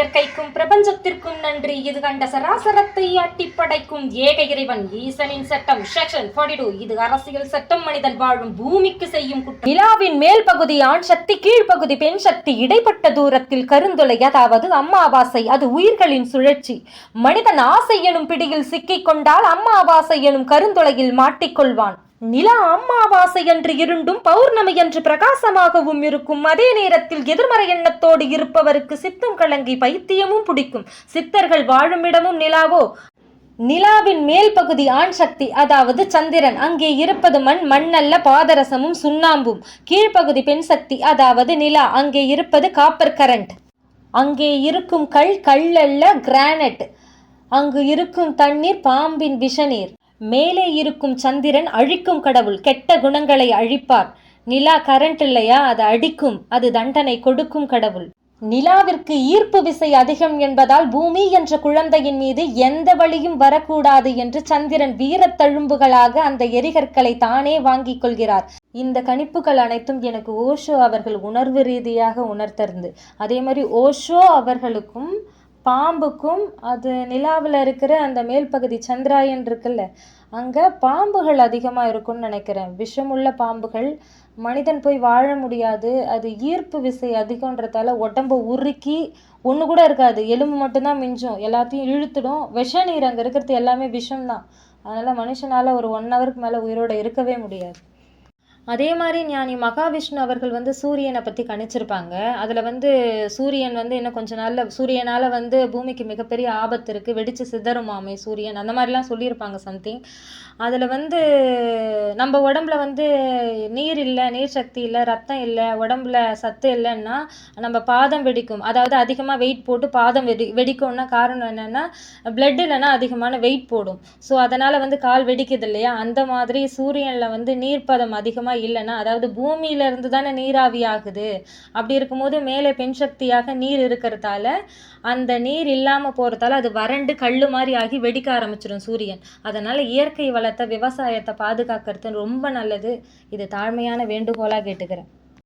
இயற்கைக்கும் பிரபஞ்சத்திற்கும் நன்றி. இது கண்ட சராசரத்தை அட்டி படைக்கும் ஏக இறைவன் ஈசனின் சட்டம். செக்ஷன் 42 இது அரசியல் சட்டம். மனிதன் வாழும் பூமிக்கு செய்யும் குற்றம் நிலாவின் மேல் பகுதி ஆண் சக்தி கீழ்ப்பகுதி பெண் சக்தி. இடைப்பட்ட தூரத்தில் கருந்துளை அதாவது அம்மாவாசை அது உயிர்களின் சுழற்சி. மனிதன் ஆசை எனும் பிடியில் சிக்கிக் கொண்டால் அம்மாவாசை எனும் கருந்துளையில் மாட்டிக்கொள்வான். நிலா அம்மாவாசை என்று இருண்டும் பௌர்ணமி என்று பிரகாசமாகவும் இருக்கும். அதே நேரத்தில் எதிர்மறை எண்ணத்தோடு இருப்பவருக்கு சித்தம் கலங்கி பைத்தியமும் பிடிக்கும். சித்தர்கள் வாழும் இடமும் நிலாவோ? நிலாவின் மேல் பகுதி ஆண் சக்தி அதாவது சந்திரன். அங்கே இருப்பது மண் மண்ணல்ல பாதரசமும் சுண்ணாம்பும். கீழ்ப்பகுதி பெண் சக்தி அதாவது நிலா. அங்கே இருப்பது காப்பர் கரண்ட். அங்கே இருக்கும் கல் கல்லல்ல கிரானைட். அங்கு இருக்கும் தண்ணீர் பாம்பின் விஷநீர். மேலே இருக்கும் சந்திரன் அழிக்கும் கடவுள் கெட்ட குணங்களை அழிப்பார். நிலா கரண்ட் இல்லையா? அது அடிக்கும். அது தண்டனை கொடுக்கும் கடவுள். நிலாவிற்கு ஈர்ப்பு விசை அதிகம் என்பதால் பூமி என்ற குழந்தையின் மீது எந்த வழியும் வரக்கூடாது என்று சந்திரன் வீரத்தழும்புகளாக அந்த எரிகற்களை தானே வாங்கிக் கொள்கிறார். இந்த கணிப்புகள் அனைத்தும் எனக்கு ஓஷோ அவர்கள் உணர்வு ரீதியாக உணர்த்தருந்து. அதே மாதிரி ஓஷோ அவர்களுக்கும் பாம்புக்கும் அது நிலாவில் இருக்கிற அந்த மேல் பகுதி சந்திராயன் இருக்குல்ல அங்கே பாம்புகள் அதிகமாக இருக்கும்னு நினைக்கிறேன். விஷமுள்ள பாம்புகள் மனிதன் போய் வாழ முடியாது அது ஈர்ப்பு விசை அதிகன்றதால உடம்ப உருக்கி ஒன்று கூட இருக்காது. எலும்பு மட்டும்தான் மிஞ்சும் எல்லாத்தையும் இழுத்துடும். விஷ நீர் அங்கே இருக்கிறது எல்லாமே விஷம்தான். அதனால் மனுஷனால் ஒரு ஒன் ஹவருக்கு மேலே உயிரோட இருக்கவே முடியாது. அதே மாதிரி ஞானி மகாவிஷ்ணு அவர்கள் வந்து சூரியனை பற்றி கணிச்சிருப்பாங்க. அதில் வந்து சூரியன் வந்து இன்னும் கொஞ்ச நாளில் சூரியனால் வந்து பூமிக்கு மிகப்பெரிய ஆபத்து இருக்குது வெடித்து சிதறுமாமே சூரியன். அந்த மாதிரிலாம் சொல்லியிருப்பாங்க சம்திங் அதில் வந்து நம்ம உடம்புல வந்து நீர் இல்லை நீர் சக்தி இல்லை ரத்தம் இல்லை உடம்புல சத்து இல்லைன்னா நம்ம பாதம் வெடிக்கும். அதாவது அதிகமாக வெயிட் போட்டு பாதம் வெடி வெடிக்கும்னா காரணம் என்னென்னா பிளட் இல்லைன்னா அதிகமான வெயிட் போடும். ஸோ அதனால் வந்து கால் வெடிக்குது இல்லையா? அந்த மாதிரி சூரியனில் வந்து நீர்ப்பதம் அதிகமாக இல்லைன்னா அதாவது பூமியில இருந்து தானே நீராவி ஆகுது. அப்படி இருக்கும்போது மேலே பெண் சக்தியாக நீர் இருக்கிறதால அந்த நீர் இல்லாமல் போகிறதால அது வறண்டு கல் மாதிரி ஆகி வெடிக்க ஆரம்பிச்சிடும் சூரியன். அதனால் இயற்கை வளத்தை விவசாயத்தை பாதுகாக்கிறது ரொம்ப நல்லது. இது தாழ்மையான வேண்டுகோளாக கேட்டுக்கிறேன்.